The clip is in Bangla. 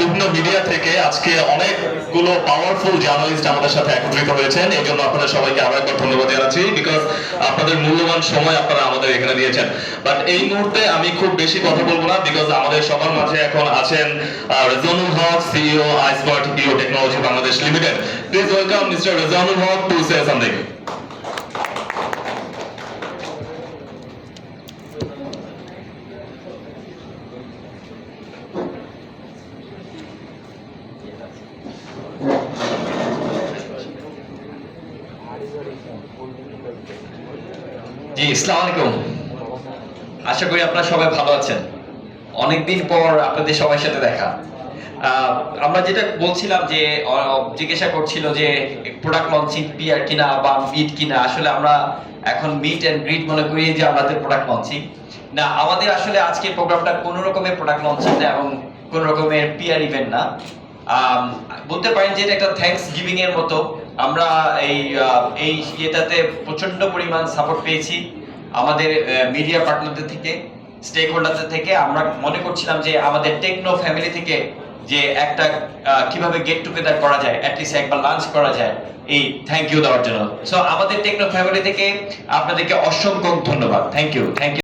বিভিন্ন মিডিয়া থেকে আজকে অনেকগুলো পাওয়ারফুল জার্নালিস্ট আমাদের সাথে একত্রিত হয়েছেন। এই জন্য আপনাদের সবাইকে আরও একবার ধন্যবাদ জানাচ্ছি বিকজ আপনাদের মূল্যবান সময় আপনারা আমাদের এখানে দিয়েছেন। বাট এই মুহূর্তে আমি খুব বেশি কথা বলব না বিকজ আমাদের সবার মাঝে এখন আছেন রেজানুল হক সিইও আইসমার্ট ইও technology Bangladesh limited please welcome mister Rezanul Haque to say something জি ইসলাম আলাইকুম। আশা করি আপনারা সবাই ভালো আছেন। অনেকদিন পর আপনাদের সবার সাথে দেখা। আমরা যেটা বলছিলাম যে জিজ্ঞাসা করছিল যে প্রোডাক্ট লঞ্চিং পিয়ার কিনা বা মিট কিনা, আসলে আমরা এখন মিট এন্ড গ্রিড মনে করি যে আমাদের প্রোডাক্ট লঞ্চিং না, আমাদের আসলে আজকে প্রোগ্রামটা কোনো রকমের প্রোডাক্ট লঞ্চিং না এবং কোনো রকমের পিয়ার ইভেন্ট না। বলতে পারেন যে এটা একটা থ্যাঙ্কস গিভিং এর মতো। আমরা এই এই ইয়েটাতে প্রচণ্ড পরিমাণ সাপোর্ট পেয়েছি আমাদের মিডিয়া পার্টনারদের থেকে স্টেক হোল্ডারদের থেকে। আমরা মনে করছিলাম যে আমাদের টেকনো ফ্যামিলি থেকে যে একটা কীভাবে গেট টুগেদার করা যায় অ্যাটলিস্ট একবার লাঞ্চ করা যায়, এই থ্যাংক ইউ দেওয়ার জন্য। সো আমাদের টেকনো ফ্যামিলি থেকে আপনাদেরকে অসংখ্য ধন্যবাদ। Thank you thank you